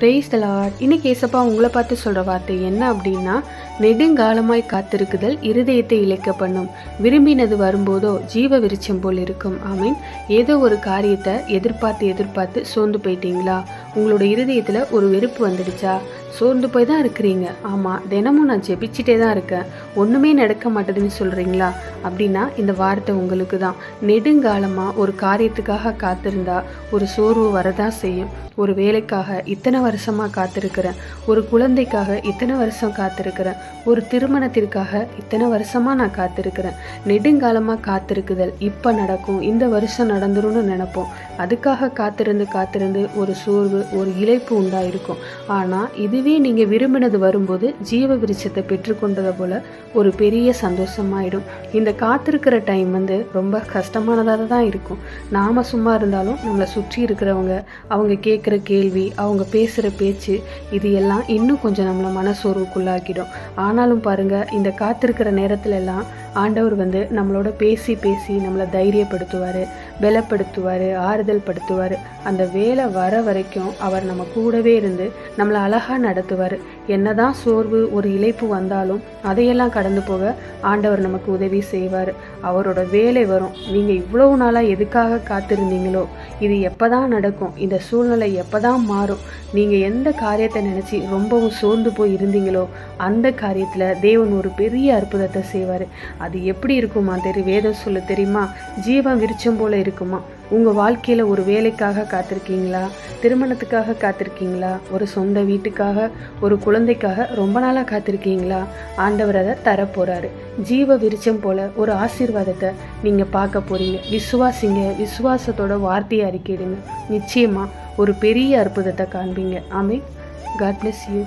Brace தலாட் இன்னைக்கு ஏசப்பா உங்களை பார்த்து சொல்கிற வார்த்தை என்ன அப்படின்னா நெடுங்காலமாய் காத்திருக்குதல் இருதயத்தை இழைக்க பண்ணும் விரும்பினது வரும்போதோ ஜீவ விருட்சம் போல் இருக்கும். ஆமீன். ஏதோ ஒரு காரியத்தை எதிர்பார்த்து எதிர்பார்த்து சோர்ந்து போயிட்டீங்களா? உங்களோட இருதயத்தில் ஒரு வெறுப்பு வந்துடுச்சா? சோர்ந்து போய் தான் இருக்கிறீங்க. ஆமாம் தினமும் நான் ஜெபிச்சிட்டே தான் இருக்கேன். ஒன்றுமே நடக்க மாட்டேதுன்னு சொல்கிறீங்களா அப்படின்னா இந்த வார்த்தை உங்களுக்கு தான். நெடுங்காலமாக ஒரு காரியத்துக்காக காத்திருந்தா ஒரு சோர்வு வரதான் செய்யும். ஒரு வேலைக்காக இத்தனை வருஷமாக காத்திருக்கிறேன். ஒரு குழந்தைக்காக இத்தனை வருஷம் காத்திருக்கிறேன். ஒரு திருமணத்திற்காக இத்தனை வருஷமாக நான் காத்திருக்கிறேன். நெடுங்காலமாக காத்திருக்குதல் இப்போ நடக்கும். இந்த வருஷம் நடந்துரும்னு நினைப்போம். அதுக்காக காத்திருந்து காத்திருந்து ஒரு சோர்வு ஒரு இழைப்பு உண்டாயிருக்கும். ஆனால் இதுவே நீங்கள் விரும்பினது வரும்போது ஜீவ விருட்சத்தை பெற்றுக்கொண்டதை போல் ஒரு பெரிய சந்தோஷமாயிடும். இந்த காத்திருக்கிற டைம் வந்து ரொம்ப கஷ்டமானதாக தான் இருக்கும். நாம் சும்மா இருந்தாலும் நம்மளை சுற்றி இருக்கிறவங்க அவங்க கேட்குற கேள்வி அவங்க பேசுகிற பேச்சு இது எல்லாம் இன்னும் கொஞ்சம் நம்மளை மனசோர்வுக்குள்ளாக்கிடும். ஆனாலும் பாருங்கள் இந்த காத்திருக்கிற நேரத்துல எல்லாம் ஆண்டவர் வந்து நம்மளோட பேசி பேசி நம்மளை தைரியப்படுத்துவார் பலப்படுத்துவார் ஆறுதல் படுத்துவார் அந்த வேலை வர வரைக்கும் அவர் நம்ம கூடவே இருந்து நம்மளை அழகாக நடத்துவார். என்னதான் சோர்வு ஒரு இழைப்பு வந்தாலும் அதையெல்லாம் கடந்து போக ஆண்டவர் நமக்கு உதவி செய்வார். அவரோட வேலை வரும். நீங்கள் இவ்வளவு நாளாக எதுக்காக காத்திருந்தீங்களோ இது எப்போ தான் நடக்கும் இந்த சூழ்நிலை எப்போ தான் மாறும் நீங்கள் எந்த காரியத்தை நினச்சி ரொம்பவும் சோர்ந்து போய் இருந்தீங்களோ அந்த காரியத்தில் தேவன் ஒரு பெரிய அற்புதத்தை செய்வார். அது எப்படி இருக்குமா தெரி வேதம் சொல்ல தெரியுமா? ஜீவன் விருச்சம் போல இருக்குமா? உங்கள் வாழ்க்கையில் ஒரு வேலைக்காக காத்திருக்கீங்களா? திருமணத்துக்காக காத்திருக்கீங்களா? ஒரு சொந்த வீட்டுக்காக ஒரு குழந்தைக்காக ரொம்ப நாளாக காத்திருக்கீங்களா? ஆண்டவர் அதை தரப்போகிறாரு ஜீவ விருச்சம் போல் ஒரு ஆசீர்வாதத்தை நீங்கள் பார்க்க போகிறீங்க விசுவாசிங்க. விசுவாசத்தோட வார்த்தையை அறிக்கையிடுங்க. நிச்சயமாக ஒரு பெரிய அற்புதத்தை காண்பீங்க. ஆமே காட் பிளஸ் யூ